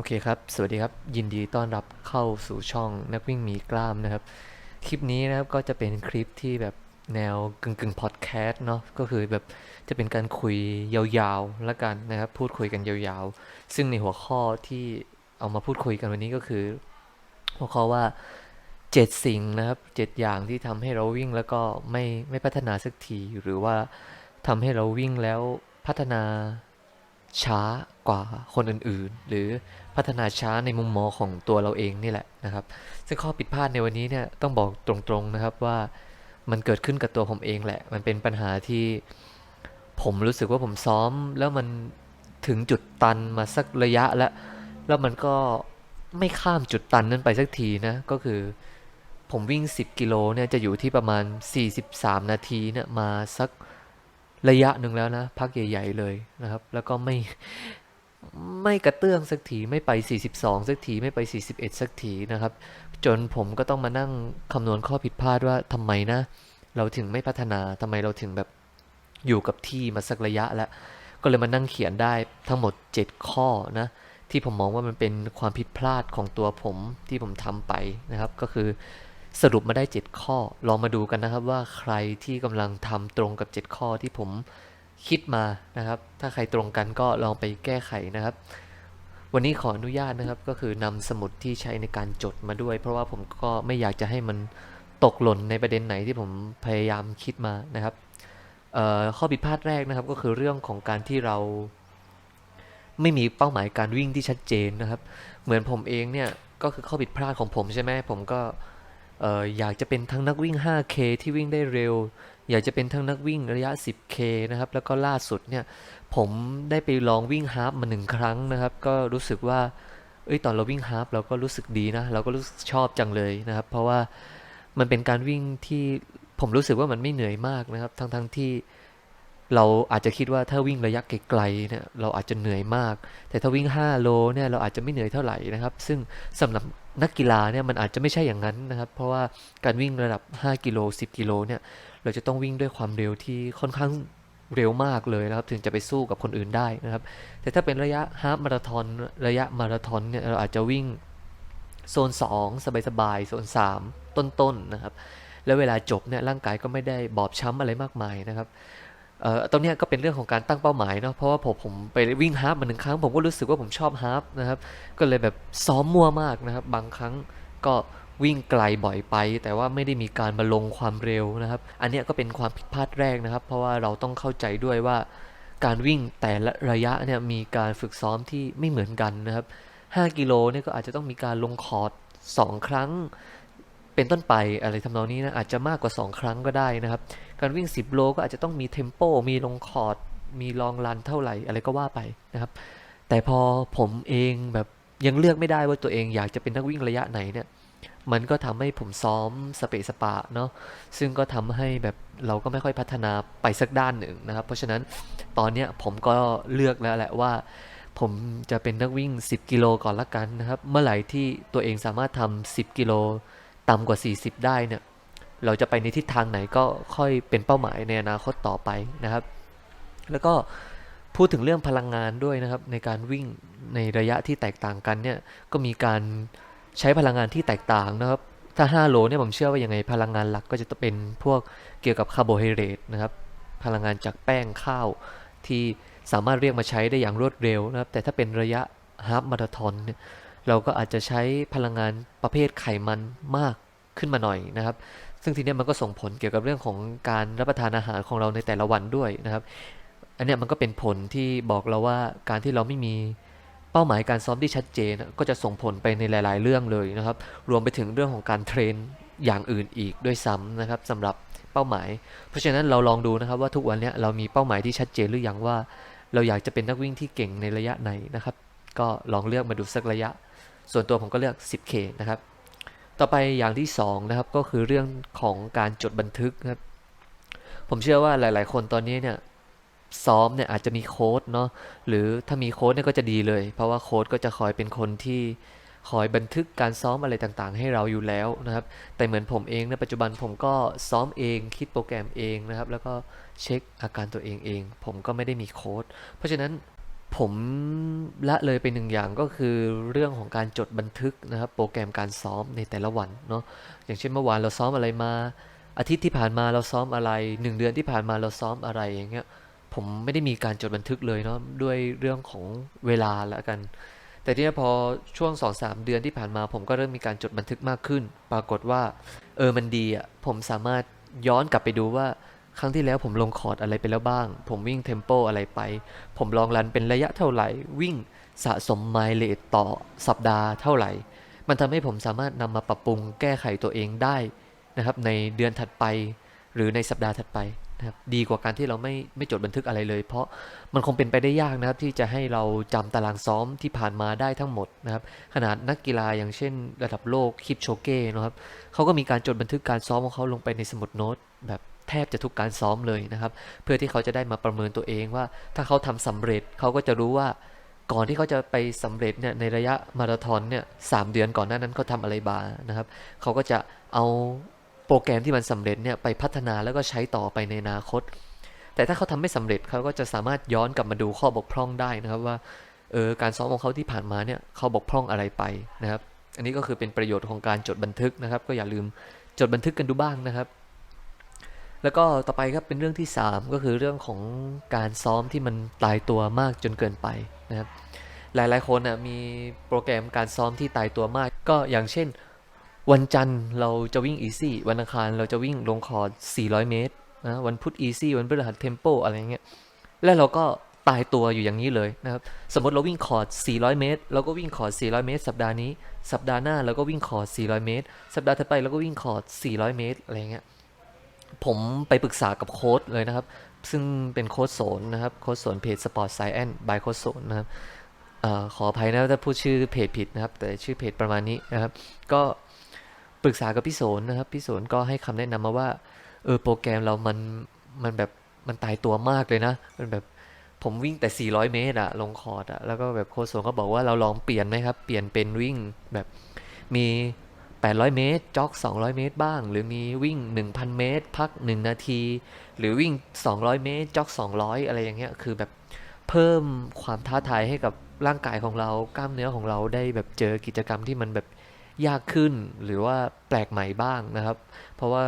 โอเคครับ สวัสดีครับ ยินดีต้อนรับเข้าสู่ช่องนักวิ่งมีกล้ามนะครับ คลิปนี้นะครับก็จะเป็นคลิปที่แบบแนวกึ่งกึ่งพอดแคสต์เนาะ ก็คือแบบจะเป็นการคุยยาวๆแล้วกันนะครับ พูดคุยกันยาวๆ ซึ่งในหัวข้อที่เอามาพูดคุยกันวันนี้ก็คือ หัวข้อว่าเจ็ดสิ่งนะครับเจ็ดอย่างที่ทำให้เราวิ่งแล้วก็ไม่ไม่พัฒนาสักที หรือว่าทำให้เราวิ่งแล้วพัฒนา ช้ากว่าคนอื่นๆ หรือพัฒนาช้าในมุมมองของตัวเราเองนี่แหละนะครับ ซึ่งข้อผิดพลาดในวันนี้เนี่ยต้องบอกตรงๆนะครับว่ามันเกิดขึ้นกับตัวผมเองแหละ มันเป็นปัญหาที่ผมรู้สึกว่าผมซ้อม แล้วมันถึงจุดตันมาสักระยะแล้ว แล้วมันก็ไม่ข้ามจุดตันนั้นไปสักทีนะ ก็คือผมวิ่ง 10 กิโลเนี่ยจะอยู่ที่ประมาณ 43 นาทีเนี่ยมาสัก ระยะหนึ่งแล้วนะพักใหญ่ ๆ เลยนะครับ แล้วก็ไม่ไม่กระเตื้องสักทีไม่ไป 42 สักทีไม่ไป 41 สักทีนะครับ จนผมก็ต้องมานั่งคำนวณข้อผิดพลาดว่าทำไมนะ เราถึงไม่พัฒนาทำไมเราถึงแบบอยู่กับที่มาสักระยะแล้ว ก็เลยมานั่งเขียนได้ทั้งหมด 7 ข้อนะ ที่ผมมองว่ามันเป็นความผิดพลาดของตัวผมที่ผมทำไปนะครับ ก็คือ สรุปมาได้ 7 ข้อ ลองมาดูกันนะครับว่าใครที่กำลังทำตรงกับ 7 ข้อที่ผมคิดมานะครับ ถ้าใครตรงกันก็ลองไปแก้ไขนะครับ วันนี้ขออนุญาตนะครับก็คือนำสมุดที่ใช้ในการจดมาด้วย เพราะว่าผมก็ไม่อยากจะให้มันตกหล่นในประเด็นไหนที่ผมพยายามคิดมานะครับข้อผิดพลาดแรกนะครับก็คือเรื่องของการที่เรา ไม่มีเป้าหมายการวิ่งที่ชัดเจนนะครับ เหมือนผมเองเนี่ยก็คือข้อผิดพลาดของผมใช่ไหมผมก็ อออยากจะเป็นทั้งนักวิ่ง 5K ที่วิ่งได้เร็ว อยากจะเป็นทั้งนักวิ่งระยะ 10K นะครับ แล้วก็ล่าสุดเนี่ย ผมได้ไปลองวิ่งฮาล์ฟมาหนึ่งครั้งนะครับ ก็รู้สึกว่า เอ้ย ตอนเราวิ่งฮาล์ฟเราก็รู้สึกดีนะ เราก็รู้สึกชอบจังเลยนะครับ เพราะว่ามันเป็นการวิ่งที่ผมรู้สึกว่ามันไม่เหนื่อยมากนะครับ ทั้งทั้งที่เราอาจจะคิดว่าถ้าวิ่งระยะไกลๆเนี่ยเราอาจจะเหนื่อยมาก แต่ถ้าวิ่ง 5 โลเนี่ยเราอาจจะไม่เหนื่อยเท่าไหร่นะครับ ซึ่งสำหรับ นักกีฬาเนี่ยมันอาจจะไม่ใช่อย่างนั้นนะครับ เพราะว่าการวิ่งระดับ 5 กิโล 10 กิโลเนี่ยเราจะต้องวิ่งด้วยความเร็วที่ค่อนข้างเร็วมากเลยนะครับ ถึงจะไปสู้กับคนอื่นได้นะครับ แต่ถ้าเป็นระยะฮาฟมาราธอนระยะมาราธอนเนี่ยเราอาจจะวิ่งโซน 2 สบายๆโซน 3 ต้นๆนะครับ แล้วเวลาจบเนี่ยร่างกายก็ไม่ได้บอบช้ำอะไรมากมายนะครับ ตรงนี้ก็เป็นเรื่องของการตั้งเป้าหมายเนาะเพราะว่าผมผมไปวิ่งฮาล์ฟมาหนึ่งครั้งผมก็รู้สึกว่าผมชอบฮาล์ฟนะครับก็เลยแบบซ้อมมั่วมากนะครับ บางครั้งก็วิ่งไกลบ่อยไป แต่ว่าไม่ได้มีการมาลงความเร็วนะครับ อันนี้ก็เป็นความผิดพลาดแรกนะครับ เพราะว่าเราต้องเข้าใจด้วยว่า การวิ่งแต่ละระยะเนี่ยมีการฝึกซ้อมที่ไม่เหมือนกันนะครับ 5 กิโลเนี่ยก็อาจจะต้องมีการลงคอร์ด2ครั้ง เป็นต้นไปอะไรทำนองนี้นะอาจจะมากกว่า 2 ครั้งก็ได้นะครับ การวิ่ง 10 โลก็อาจจะต้องมีเทมโป มีลงคอร์ด มีลองรันเท่าไหร่ อะไรก็ว่าไปนะครับ แต่พอผมเองแบบยังเลือกไม่ได้ว่าตัวเองอยากจะเป็นนักวิ่งระยะไหนเนี่ย มันก็ทำให้ผมซ้อมสเปะสปะเนาะ ซึ่งก็ทำให้แบบเราก็ไม่ค่อยพัฒนาไปสักด้านหนึ่งนะครับ เพราะฉะนั้นตอนเนี้ยผมก็เลือกแล้วแหละว่า ผมจะเป็นนักวิ่ง 10 กิโลก่อนละกันนะครับ เมื่อไหร่ที่ตัวเองสามารถทำ10 กิโลต่ำกว่า 40 ได้เนี่ย เราจะไปในทิศทางไหนก็ค่อยเป็นเป้าหมายในอนาคตต่อไปนะครับ แล้วก็พูดถึงเรื่องพลังงานด้วยนะครับ ในการวิ่งในระยะที่แตกต่างกันเนี่ยก็มีการใช้พลังงานที่แตกต่างนะครับ ถ้า 5 โลเนี่ยผมเชื่อว่ายังไงพลังงานหลักก็จะเป็นพวกเกี่ยวกับคาร์โบไฮเดรตนะครับ พลังงานจากแป้งข้าวที่สามารถเรียกมาใช้ได้อย่างรวดเร็วนะครับ แต่ถ้าเป็นระยะฮาล์ฟมาราธอนเนี่ยเราก็อาจจะใช้พลังงานประเภทไขมันมากขึ้นมาหน่อยนะครับ ซึ่งทีเนี้ยมันก็ส่งผลเกี่ยวกับเรื่องของการรับประทานอาหารของเราในแต่ละวันด้วยนะครับ อันเนี้ยมันก็เป็นผลที่บอกเราว่าการที่เราไม่มีเป้าหมายการซ้อมที่ชัดเจนก็จะส่งผลไปในหลาย ๆ เรื่องเลยนะครับ รวมไปถึงเรื่องของการเทรนอย่างอื่นอีกด้วยซ้ำนะครับสำหรับเป้าหมาย เพราะฉะนั้นเราลองดูนะครับว่าทุกวันเนี้ยเรามีเป้าหมายที่ชัดเจนหรือยังว่า เราอยากจะเป็นนักวิ่งที่เก่งในระยะไหนนะครับ ก็ลองเลือกมาดูสักระยะ ส่วนตัวผมก็เลือก 10K นะครับ ต่อไปอย่างที่2นะครับก็คือเรื่องของการจดบันทึกครับ ผมเชื่อว่าหลาย ๆ คนตอนนี้เนี่ยซ้อมเนี่ยอาจจะมีโค้ดเนาะหรือถ้ามีโค้ดเนี่ยก็จะดีเลย เพราะว่าโค้ดก็จะคอยเป็นคนที่คอยบันทึกการซ้อมอะไรต่างๆ ให้เราอยู่แล้วนะครับ แต่เหมือนผมเองในปัจจุบันผมก็ซ้อมเองคิดโปรแกรมเองนะครับ แล้วก็เช็คอาการตัวเองเอง ผมก็ไม่ได้มีโค้ดเพราะฉะนั้น ผมละเลยไปหนึ่งอย่างก็คือเรื่องของการจดบันทึกนะครับโปรแกรมการซ้อมในแต่ละวันเนาะอย่างเช่นเมื่อวานเราซ้อมอะไรมา อาทิตย์ที่ผ่านมาเราซ้อมอะไรหนึ่งเดือนที่ผ่านมาเราซ้อมอะไรอย่างเงี้ยผมไม่ได้มีการจดบันทึกเลยเนาะด้วยเรื่องของเวลาละกัน แต่ทีนี้พอช่วง2อสเดือนที่ผ่านมา ผมก็เริ่มมีการจดบันทึกมากขึ้น ปรากฏว่าเออมันดีอะผมสามารถย้อนกลับไปดูว่า ครั้งที่แล้วผมลงคอร์ดอะไรไปแล้วบ้าง ผมวิ่งเทมโปอะไรไป ผมลองรันเป็นระยะเท่าไหร่ วิ่งสะสมไมล์เลทต่อสัปดาห์เท่าไหร่ มันทำให้ผมสามารถนำมาปรับปรุงแก้ไขตัวเองได้นะครับ ในเดือนถัดไป หรือในสัปดาห์ถัดไปนะครับดีกว่าการที่เราไม่ไม่จดบันทึกอะไรเลย เพราะมันคงเป็นไปได้ยากนะครับที่จะให้เราจำตารางซ้อมที่ผ่านมาได้ทั้งหมดนะครับ ขนาดนักกีฬาอย่างเช่น ระดับโลกคิปโชเก้นะครับเขาก็มีการจดบันทึกการซ้อมของเขาลงไปในสมุดโน้ตแบบ แทบจะทุกการซ้อมเลยนะครับ เพื่อที่เขาจะได้มาประเมินตัวเองว่า ถ้าเขาทำสำเร็จเขาก็จะรู้ว่าก่อนที่เขาจะไปสำเร็จเนี่ยในระยะมาราธอนเนี่ยสามเดือนก่อนหน้านั้นเขาทำอะไรบ้างนะครับ เขาก็จะเอาโปรแกรมที่มันสำเร็จเนี่ยไปพัฒนาแล้วก็ใช้ต่อไปในอนาคต แต่ถ้าเขาทำไม่สำเร็จเขาก็จะสามารถย้อนกลับมาดูข้อบกพร่องได้นะครับว่าเออการซ้อมของเขาที่ผ่านมาเนี่ยเขาบกพร่องอะไรไปนะครับ อันนี้ก็คือเป็นประโยชน์ของการจดบันทึกนะครับ ก็อย่าลืมจดบันทึกกันดูบ้างนะครับ แล้วก็ต่อไปครับเป็นเรื่องที่ 3 ก็คือเรื่องของการซ้อมที่มันตายตัวมากจนเกินไปนะครับหลายๆคนนะมีโปรแกรมการซ้อมที่ตายตัวมาก ก็อย่างเช่น วันจันทร์เราจะวิ่งอีซี่วันอังคารเราจะวิ่งลงคอร์ด400 เมตรนะวันพุธอีซี่วันพฤหัสเทมโปอะไรเงี้ยแล้วเราก็ตายตัวอยู่อย่างนี้เลยนะครับสมมติเราวิ่งคอร์ด 400 เมตร เราก็วิ่งคอร์ด 400 เมตร สัปดาห์นี้ สัปดาห์หน้าเราก็วิ่งคอร์ด 400 เมตร สัปดาห์ถัดไปเราก็วิ่งคอร์ด 400 เมตรอะไรเงี้ย ผมไปปรึกษากับโค้ดเลยนะครับ ซึ่งเป็นโค้ดโสนนะครับ โค้ดโสนเพจ Sport Science by โค้ดโสนนะครับอขออภัยนะถ้าพูดชื่อเพจผิดนะครับ แต่ชื่อเพจประมาณนี้นะครับ ก็ปรึกษากับพี่โสนนะครับ พี่โสนก็ให้คำแนะนำมาว่า เออโปรแกรมเรามันมันแบบมันตายตัวมากเลยนะ มันแบบผมวิ่งแต่ 400 เมตรอะลงคอร์ดอะแล้วก็แบบโค้ชโซนก็บอกว่าเราลองเปลี่ยนไหมครับ เปลี่ยนเป็นวิ่งแบบมี 800 เมตร จ็อก 200 เมตรบ้าง หรือมีวิ่ง 1,000 เมตร พัก 1 นาที หรือวิ่ง 200 เมตร จ็อก 200 อะไรอย่างเงี้ย คือแบบเพิ่มความท้าทายให้กับร่างกายของเรา กล้ามเนื้อของเราได้แบบเจอกิจกรรมที่มันแบบยากขึ้น หรือว่าแปลกใหม่บ้างนะครับ เพราะว่า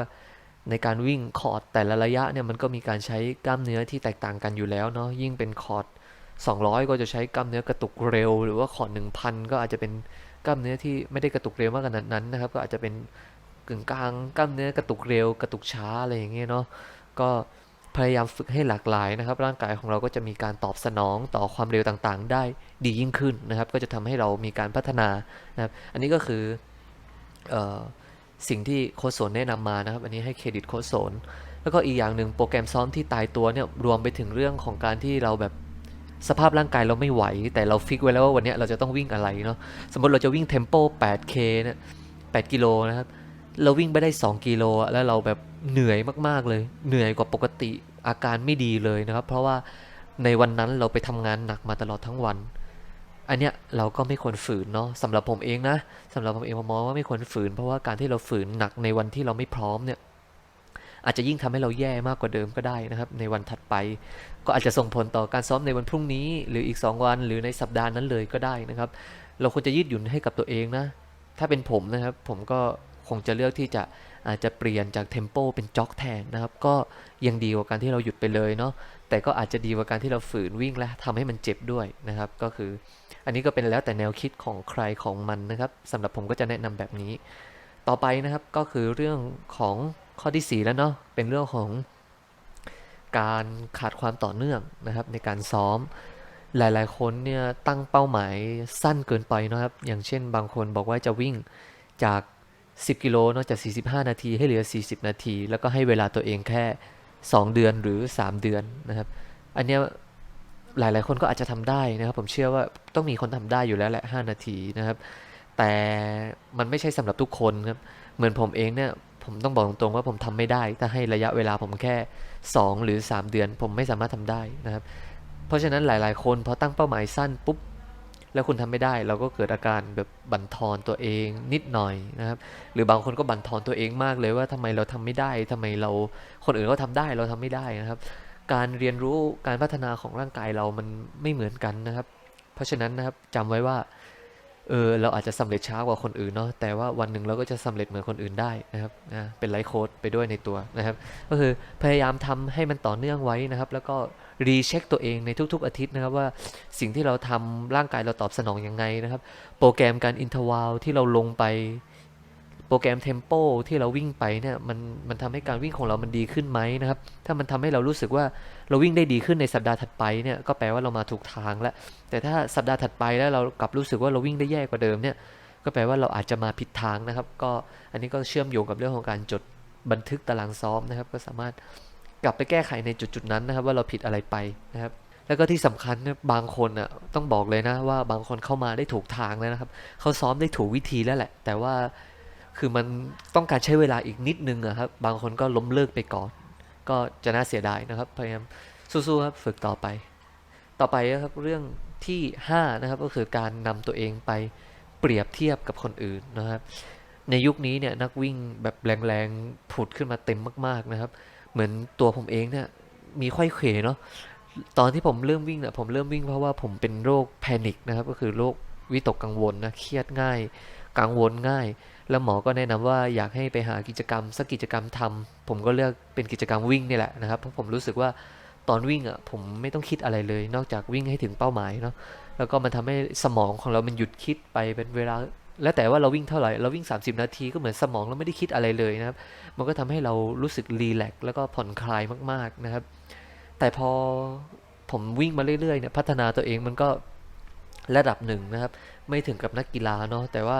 ในการวิ่งคอร์ดแต่ละระยะเนี่ยมันก็มีการใช้กล้ามเนื้อที่แตกต่างกันอยู่แล้วเนาะ ยิ่งเป็นคอร์ด200 ก็จะใช้กล้ามเนื้อกระตุกเร็ว หรือว่าคอร์ด1,000 ก็อาจจะเป็น กล้ามเนื้อที่ไม่ได้กระตุกเร็วมากขนาดนั้นนะครับ ก็อาจจะเป็นกึ่งกลางกล้ามเนื้อกระตุกเร็ว กระตุกช้าอะไรอย่างเงี้ยเนาะก็พยายามฝึกให้หลากหลายนะครับ ร่างกายของเราก็จะมีการตอบสนองต่อความเร็วต่างๆ ได้ดียิ่งขึ้นนะครับ ก็จะทำให้เรามีการพัฒนานะครับ อันนี้ก็คือสิ่งที่โค้ชโสนแนะนำมานะครับ อันนี้ให้เครดิตโค้ชโสนแล้วก็อีกอย่างหนึ่งโปรแกรมซ้อมที่ตายตัวเนี่ยรวมไปถึงเรื่องของการที่เราแบบ สภาพร่างกายเราไม่ไหว แต่เราฟิกไว้แล้วว่าวันนี้เราจะต้องวิ่งอะไรเนาะสมมติเราจะวิ่งเทมโป 8K เนี่ย8กิโลนะครับเราวิ่งไปได้ 2 กิโลแล้วเราแบบเหนื่อยมากๆเลย เหนื่อยกว่าปกติอาการไม่ดีเลยนะครับ เพราะว่าในวันนั้นเราไปทำงานหนักมาตลอดทั้งวัน อันเนี้ยเราก็ไม่ควรฝืนเนาะสำหรับผมเองนะสำหรับผมเองผมมองว่าไม่ควรฝืน เพราะว่าการที่เราฝืนหนักในวันที่เราไม่พร้อมเนี่ย อาจจะยิ่งทำให้เราแย่มากกว่าเดิมก็ได้นะครับ ในวันถัดไป ก็อาจจะส่งผลต่อการซ้อมในวันพรุ่งนี้ หรืออีก 2 วันหรือในสัปดาห์นั้นเลยก็ได้นะครับ เราควรจะยืดหยุ่นให้กับตัวเองนะ ถ้าเป็นผมนะครับ ผมก็คงจะเลือกที่จะอาจจะเปลี่ยนจากเทมโปเป็นจ็อกแทนนะครับ ก็ยังดีกว่าการที่เราหยุดไปเลยเนาะแต่ก็อาจจะดีกว่าการที่เราฝืนวิ่งและทำให้มันเจ็บด้วยนะครับ ก็คือ อันนี้ก็เป็นแล้วแต่แนวคิดของใครของมันนะครับสำหรับผมก็จะแนะนำแบบนี้ ต่อไปนะครับก็คือเรื่องของ ข้อที่ 4 แล้วเนาะเป็นเรื่องของการขาดความต่อเนื่องนะครับ ในการซ้อมหลาย ๆ คนเนี่ยตั้งเป้าหมายสั้นเกินไปนะครับ อย่างเช่นบางคนบอกว่าจะวิ่งจาก 10 กิโลเนาะจาก 45 นาทีให้เหลือ 40 นาที แล้วก็ให้เวลาตัวเองแค่ 2 เดือนหรือ 3 เดือนนะครับ อันเนี้ยหลาย ๆ คนก็อาจจะทำได้นะครับ ผมเชื่อว่าต้องมีคนทำได้อยู่แล้วแหละ 5 นาทีนะครับ แต่มันไม่ใช่สำหรับทุกคนครับ เหมือนผมเองเนี่ย ผมต้องบอกตรงๆว่าผมทำไม่ได้ถ้าให้ระยะเวลาผมแค่ 2 หรือ 3 เดือน ผมไม่สามารถทำได้นะครับ เพราะฉะนั้นหลายๆ คนพอตั้งเป้าหมายสั้นปุ๊บแล้วคุณทำไม่ได้ เราก็เกิดอาการแบบบั่นทอนตัวเองนิดหน่อยนะครับ หรือบางคนก็บั่นทอนตัวเองมากเลยว่าทำไมเราทำไม่ได้ทำไมเราคนอื่นเขาทำได้เราทำไม่ได้นะครับ การเรียนรู้การพัฒนาของร่างกายเรามันไม่เหมือนกันนะครับ เพราะฉะนั้นนะครับจำไว้ว่า เออเราอาจจะสำเร็จช้ากว่าคนอื่นเนาะแต่ว่าวันหนึ่งเราก็จะสำเร็จเหมือนคนอื่นได้นะครับนะเป็นไลฟ์โค้ดไปด้วยในตัวนะครับ ก็คือพยายามทำให้มันต่อเนื่องไว้นะครับ แล้วก็รีเช็คตัวเองในทุก ๆ อาทิตย์นะครับว่าสิ่งที่เราทำร่างกายเราตอบสนองยังไงนะครับ โปรแกรมการอินทอร์วัลที่เราลงไป โปรแกรมเทมโปที่เราวิ่งไปเนี่ยมันมันทำให้การวิ่งของเรามันดีขึ้นไหมนะครับ ถ้ามันทำให้เรารู้สึกว่าเราวิ่งได้ดีขึ้นในสัปดาห์ถัดไปเนี่ยก็แปลว่าเรามาถูกทางแล้ว แต่ถ้าสัปดาห์ถัดไปแล้วเรากลับรู้สึกว่าเราวิ่งได้แย่กว่าเดิมเนี่ยก็แปลว่าเราอาจจะมาผิดทางนะครับ ก็อันนี้ก็เชื่อมโยงกับเรื่องของการจดบันทึกตารางซ้อมนะครับ ก็สามารถกลับไปแก้ไขในจุดๆนั้นนะครับ ว่าเราผิดอะไรไปนะครับ แล้วก็ที่สำคัญเนี่ยบางคนอะต้องบอกเลยนะว่าบางคนเข้ามาได้ถูกทางแล้วนะครับ เขาซ้อมได้ถูกวิธีแล้วแหละ แต่ว่า คือมันต้องการใช้เวลาอีกนิดนึงอะครับ บางคนก็ล้มเลิกไปก่อน ก็จะน่าเสียดายนะครับ พยายามสู้ๆครับ ฝึกต่อไป ต่อไปนะครับเรื่องที่ 5 นะครับ ก็คือการนำตัวเองไปเปรียบเทียบกับคนอื่นนะครับ ในยุคนี้เนี่ยนักวิ่งแบบแรงๆผุดขึ้นมาเต็มมากๆนะครับ เหมือนตัวผมเองเนี่ยมีค่อยเขวเนาะ ตอนที่ผมเริ่มวิ่งเนี่ยผมเริ่มวิ่งเพราะว่าผมเป็นโรคแพนิคนะครับ ก็คือโรควิตกกังวลนะ เครียดง่าย กังวลง่าย แล้วหมอก็แนะนำว่าอยากให้ไปหากิจกรรมสักกิจกรรมทำผมก็เลือกเป็นกิจกรรมวิ่งนี่แหละนะครับเพราะผมรู้สึกว่าตอนวิ่งอะผมไม่ต้องคิดอะไรเลย นอกจากวิ่งให้ถึงเป้าหมายเนาะแล้วก็มันทำให้สมองของเรามันหยุดคิดไปเป็นเวลา แล้วแต่ว่าเราวิ่งเท่าไหร่เราวิ่ง 30 นาทีก็เหมือนสมองเราไม่ได้คิดอะไรเลยนะครับ มันก็ทำให้เรารู้สึกรีแลกซ์แล้วก็ผ่อนคลายมากๆนะครับ แต่พอผมวิ่งมาเรื่อยๆเนี่ยพัฒนาตัวเองมันก็ระดับหนึ่งนะครับ ไม่ถึงกับนักกีฬาเนาะแต่ว่า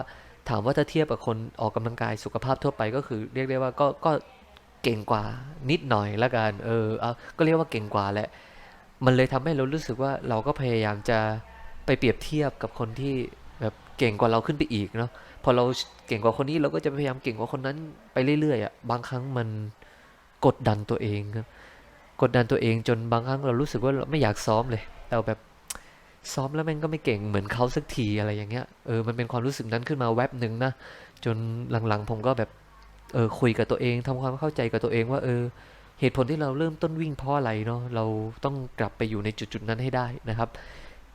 ถามว่าถ้าเทียบกับคนออกกำลังกายสุขภาพทั่วไปก็คือ เรียกได้ว่าก็ก็เก่งกว่านิดหน่อยละกัน เออเอาก็เรียกว่าเก่งกว่าแหละ มันเลยทำให้เรารู้สึกว่าเราก็พยายามจะไปเปรียบเทียบกับคนที่แบบเก่งกว่าเราขึ้นไปอีกเนาะ พอเราเก่งกว่าคนนี้เราก็จะพยายามเก่งกว่าคนนั้นไปเรื่อยๆอะ บางครั้งมันกดดันตัวเองครับ กดดันตัวเองจนบางครั้งเรารู้สึกว่าเราไม่อยากซ้อมเลย เราแบบ ซ้อมแล้วแม่งก็ไม่เก่งเหมือนเขาสักทีอะไรอย่างเงี้ยเออมันเป็นความรู้สึกนั้นขึ้นมาแวบหนึ่งนะจนหลังๆ ผมก็แบบเออคุยกับตัวเองทำความเข้าใจกับตัวเองว่าเออ เหตุผลที่เราเริ่มต้นวิ่งเพราะอะไรเนาะเราต้องกลับไปอยู่ในจุดๆนั้นให้ได้นะครับ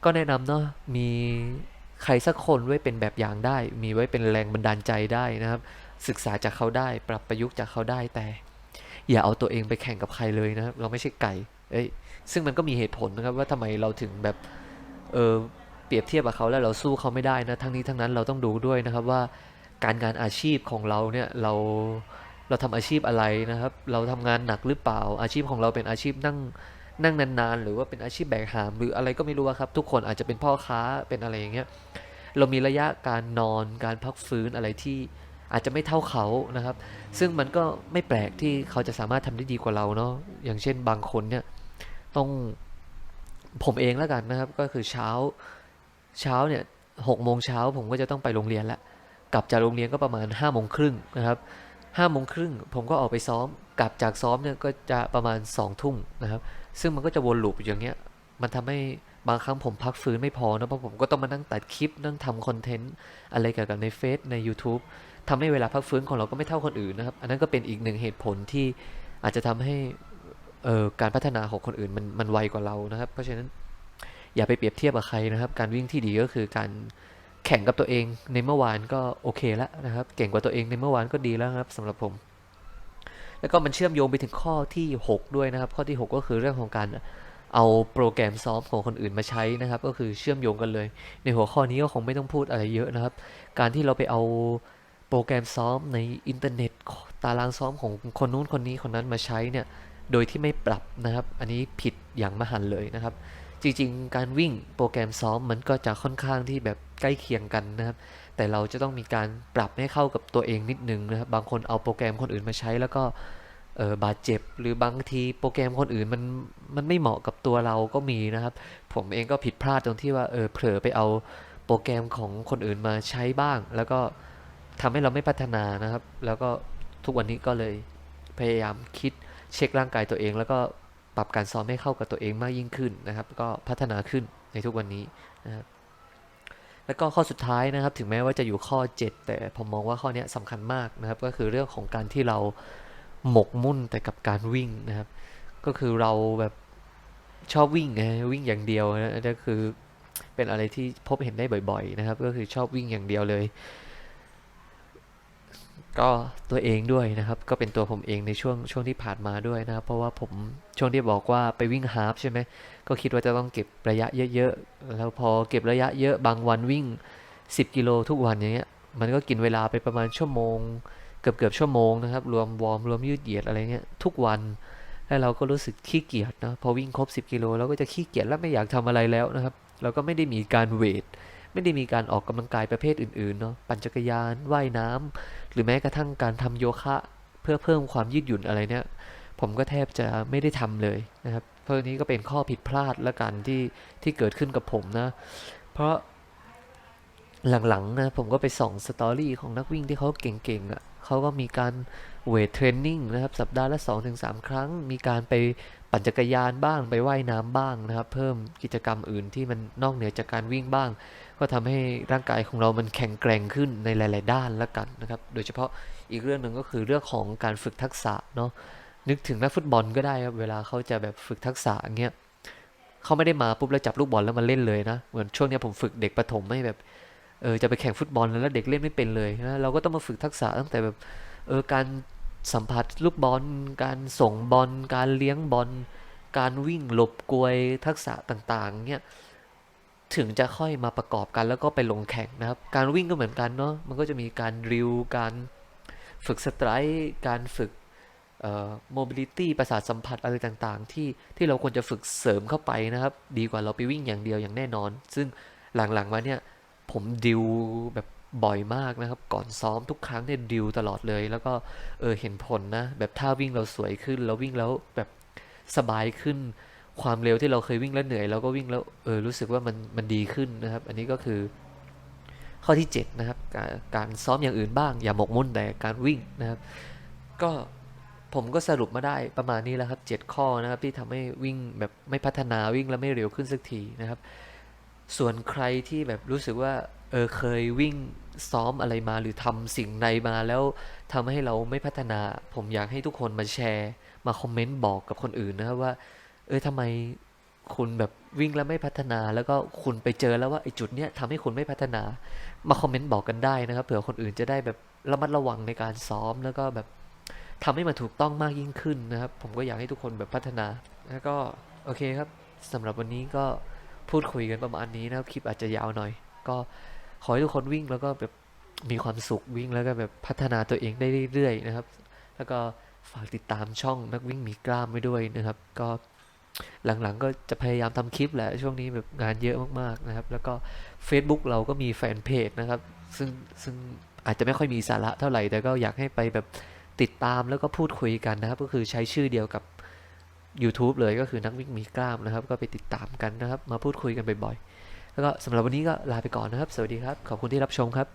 ก็แนะนำเนาะมีใครสักคนไว้เป็นแบบอย่างได้ มีไว้เป็นแรงบันดาลใจได้นะครับ ศึกษาจากเขาได้ ปรับประยุกต์จากเขาได้แต่ อย่าเอาตัวเองไปแข่งกับใครเลยนะครับ เราไม่ใช่ไก่ เอ้ยซึ่งมันก็มีเหตุผลนะครับว่าทำไมเราถึงแบบ เออเปรียบเทียบกับเขาแล้วเราสู้เขาไม่ได้นะทั้งนี้ทั้งนั้นเราต้องดูด้วยนะครับว่าการงานอาชีพของเราเนี่ยเราเราทำอาชีพอะไรนะครับ เราทำงานหนักหรือเปล่า อาชีพของเราเป็นอาชีพนั่งนั่งนานๆ หรือว่าเป็นอาชีพแบกหาม หรืออะไรก็ไม่รู้ครับ ทุกคนอาจจะเป็นพ่อค้าเป็นอะไรอย่างเงี้ยเรามีระยะการนอนการพักฟื้นอะไรที่อาจจะไม่เท่าเขานะครับ ซึ่งมันก็ไม่แปลกที่เขาจะสามารถทำได้ดีกว่าเราเนาะอย่างเช่นบางคนเนี่ยต้อง ผมเองแล้วกันนะครับ ก็คือเช้าเช้าเนี่ยหกโมงเช้าผมก็จะต้องไปโรงเรียนแล้วกลับจากโรงเรียนก็ประมาณ5้าโมงครึ่งนะครับห้าโมงครึ่งผมก็ออกไปซ้อม กลับจากซ้อมเนี่ยก็จะประมาณ2องทุ่มนะครับ ซึ่งมันก็จะวนลูปอย่างเงี้ย มันทำให้บางครั้งผมพักฟื้นไม่พอนะเพราะผมก็ต้องมานั่งตัดคลิปนั่งทำคอนเทนต์อะไรเกี่ยวกับในเฟซใน YouTube ทำให้เวลาพักฟื้นของเราก็ไม่เท่าคนอื่นนะครับ อันนั้นก็เป็นอีกหนึ่งเหตุผลที่อาจจะทำให้ อ่อการพัฒนาของคนอื่นมันมันไวกว่าเรานะครับ เพราะฉะนั้นอย่าไปเปรียบเทียบกับใครนะครับ การวิ่งที่ดีก็คือการแข่งกับตัวเองในเมื่อวานก็โอเคแล้วนะครับ เก่งกว่าตัวเองในเมื่อวานก็ดีแล้วครับสำหรับผม แล้วก็มันเชื่อมโยงไปถึงข้อที่ 6 ด้วยนะครับ ข้อที่ 6 ก็คือเรื่องของการเอาโปรแกรมซ้อมของคนอื่นมาใช้นะครับ ก็คือเชื่อมโยงกันเลย ในหัวข้อนี้ก็คงไม่ต้องพูดอะไรเยอะนะครับ การที่เราไปเอาโปรแกรมซ้อมในอินเทอร์เน็ต ตารางซ้อมของคนนู้นคนนี้คนนั้นมาใช้เนี่ย โดยที่ไม่ปรับนะครับ อันนี้ผิดอย่างมหันเลยนะครับ จริงๆ การวิ่งโปรแกรมซ้อมมันก็จะค่อนข้างที่แบบใกล้เคียงกันนะครับ แต่เราจะต้องมีการปรับให้เข้ากับตัวเองนิดนึงนะครับ บางคนเอาโปรแกรมคนอื่นมาใช้แล้วก็เออบาดเจ็บหรือบางทีโปรแกรมคนอื่นมันมันไม่เหมาะกับตัวเราก็มีนะครับ ผมเองก็ผิดพลาดตรงที่ว่าเออเผลอไปเอาโปรแกรมของคนอื่นมาใช้บ้าง แล้วก็ทำให้เราไม่พัฒนานะครับ แล้วก็ทุกวันนี้ก็เลยพยายามคิด เช็คร่างกายตัวเองแล้วก็ปรับการซ้อมให้เข้ากับตัวเองมากยิ่งขึ้นนะครับ ก็พัฒนาขึ้นในทุกวันนี้นะครับแล้วก็ข้อสุดท้ายนะครับ ถึงแม้ว่าจะอยู่ข้อ 7 แต่ผมมองว่าข้อนี้สำคัญมากนะครับ ก็คือเรื่องของการที่เราหมกมุ่นแต่กับการวิ่งนะครับ ก็คือเราแบบชอบวิ่งไงวิ่งอย่างเดียวนะนั่นคือเป็นอะไรที่พบเห็นได้บ่อย ๆ นะครับ ก็คือชอบวิ่งอย่างเดียวเลย ก็ตัวเองด้วยนะครับ ก็เป็นตัวผมเองในช่วงช่วงที่ผ่านมาด้วยนะครับ เพราะว่าผมช่วงที่บอกว่าไปวิ่งฮาฟใช่ไหมก็คิดว่าจะต้องเก็บระยะเยอะๆ แล้วพอเก็บระยะเยอะบางวันวิ่ง 10 กิโลทุกวันอย่างเงี้ย มันก็กินเวลาไปประมาณชั่วโมง เกือบเกือบชั่วโมงนะครับ รวมวอร์มรวมยืดเหยียดอะไรเงี้ยทุกวันแล้วเราก็รู้สึกขี้เกียจนะพอวิ่งครบ 10 กิโลเราก็จะขี้เกียจแล้วไม่อยากทำอะไรแล้วนะครับ เราก็ไม่ได้มีการเวท ไม่ได้มีการออกกำลังกายประเภทอื่นๆเนาะปั่นจักรยานว่ายน้ำหรือแม้กระทั่งการทำโยคะ เพื่อเพิ่มความยืดหยุ่นอะไรเนี่ย ผมก็แทบจะไม่ได้ทำเลยนะครับเพราะนี้ก็เป็นข้อผิดพลาดละกันที่ที่เกิดขึ้นกับผมนะ เพราะหลังๆนะผมก็ไปส่องสตอรี่ของนักวิ่งที่เขาเก่งๆอะเขาก็มีการเวทเทรนนิ่งนะครับ สัปดาห์ละ 2-3 ครั้ง มีการไปปั่นจักรยานบ้างไปว่ายน้ำบ้างนะครับ เพิ่มกิจกรรมอื่นที่มันนอกเหนือจากการวิ่งบ้าง ก็ทำให้ร่างกายของเรามันแข็งแกร่งขึ้นในหลาย ๆ ด้านละกันนะครับ โดยเฉพาะอีกเรื่องหนึ่งก็คือเรื่องของการฝึกทักษะเนาะ นึกถึงนักฟุตบอลก็ได้ครับ เวลาเขาจะแบบฝึกทักษะอย่างเงี้ยเขาไม่ได้มาปุ๊บแล้วจับลูกบอลแล้วมาเล่นเลยนะ เหมือนช่วงนี้ผมฝึกเด็กประถมให้แบบ เออจะไปแข่งฟุตบอลแล้วเด็กเล่นไม่เป็นเลยนะ เราก็ต้องมาฝึกทักษะตั้งแต่แบบ เออการสัมผัสลูกบอล การส่งบอล การเลี้ยงบอล การวิ่งหลบกลวยทักษะต่าง ๆเนี่ย ถึงจะค่อยมาประกอบกันแล้วก็ไปลงแข่งนะครับ การวิ่งก็เหมือนกันเนาะมันก็จะมีการริวการฝึกสไตร์การฝึกเอ่อ mobility ประสาทสัมผัสอะไรต่างๆ ที่ที่เราควรจะฝึกเสริมเข้าไปนะครับ ดีกว่าเราไปวิ่งอย่างเดียวอย่างแน่นอน ซึ่งหลังๆมาเนี่ยผมดิวแบบบ่อยมากนะครับ ก่อนซ้อมทุกครั้งเนี่ยดิวตลอดเลย แล้วก็เออเห็นผลนะ แบบท่าวิ่งเราสวยขึ้น เราวิ่งแล้วแบบสบายขึ้น ความเร็วที่เราเคยวิ่งแล้วเหนื่อยเราก็วิ่งแล้วเออรู้สึกว่ามันมันดีขึ้นนะครับ อันนี้ก็คือข้อที่7นะครับการการซ้อมอย่างอื่นบ้าง อย่าหมกมุ่นแต่การวิ่งนะครับ ก็ผมก็สรุปมาได้ประมาณนี้แล้วครับ 7 ข้อนะครับที่ทำให้วิ่งแบบไม่พัฒนาวิ่งแล้วไม่เร็วขึ้นสักทีนะครับ ส่วนใครที่แบบรู้สึกว่าเออเคยวิ่งซ้อมอะไรมาหรือทำสิ่งใดมาแล้วทำให้เราไม่พัฒนา ผมอยากให้ทุกคนมาแชร์ มาคอมเมนต์บอกกับคนอื่นนะครับว่า เออทำไมคุณแบบวิ่งแล้วไม่พัฒนา แล้วก็คุณไปเจอแล้วว่าไอ้จุดเนี้ยทำให้คุณไม่พัฒนา มาคอมเมนต์บอกกันได้นะครับเผื่อคนอื่นจะได้แบบระมัดระวังในการซ้อมแล้วก็แบบทำให้มันถูกต้องมากยิ่งขึ้นนะครับ ผมก็อยากให้ทุกคนแบบพัฒนา แล้วก็โอเคครับสำหรับวันนี้ก็พูดคุยกันประมาณนี้นะครับ คลิปอาจจะยาวหน่อย ก็ขอให้ทุกคนวิ่งแล้วก็แบบมีความสุขวิ่งแล้วก็แบบพัฒนาตัวเองได้เรื่อยๆนะครับ แล้วก็ฝากติดตามช่องนักวิ่งมีกล้ามไว้ด้วยนะครับ ก็ หลังๆ ก็จะพยายามทำคลิปแหละช่วงนี้แบบงานเยอะมากๆนะครับ แล้วก็ Facebook เราก็มีแฟนเพจนะครับ ซึ่งซึ่งอาจจะไม่ค่อยมีสาระเท่าไหร่ แต่ก็อยากให้ไปแบบติดตามแล้วก็พูดคุยกันนะครับ ก็คือใช้ชื่อเดียวกับ YouTube เลยก็คือนักวิ่งมีกล้ามนะครับ ก็ไปติดตามกันนะครับ มาพูดคุยกันบ่อยๆ แล้วก็สำหรับวันนี้ก็ลาไปก่อนนะครับ สวัสดีครับ ขอบคุณที่รับชมครับ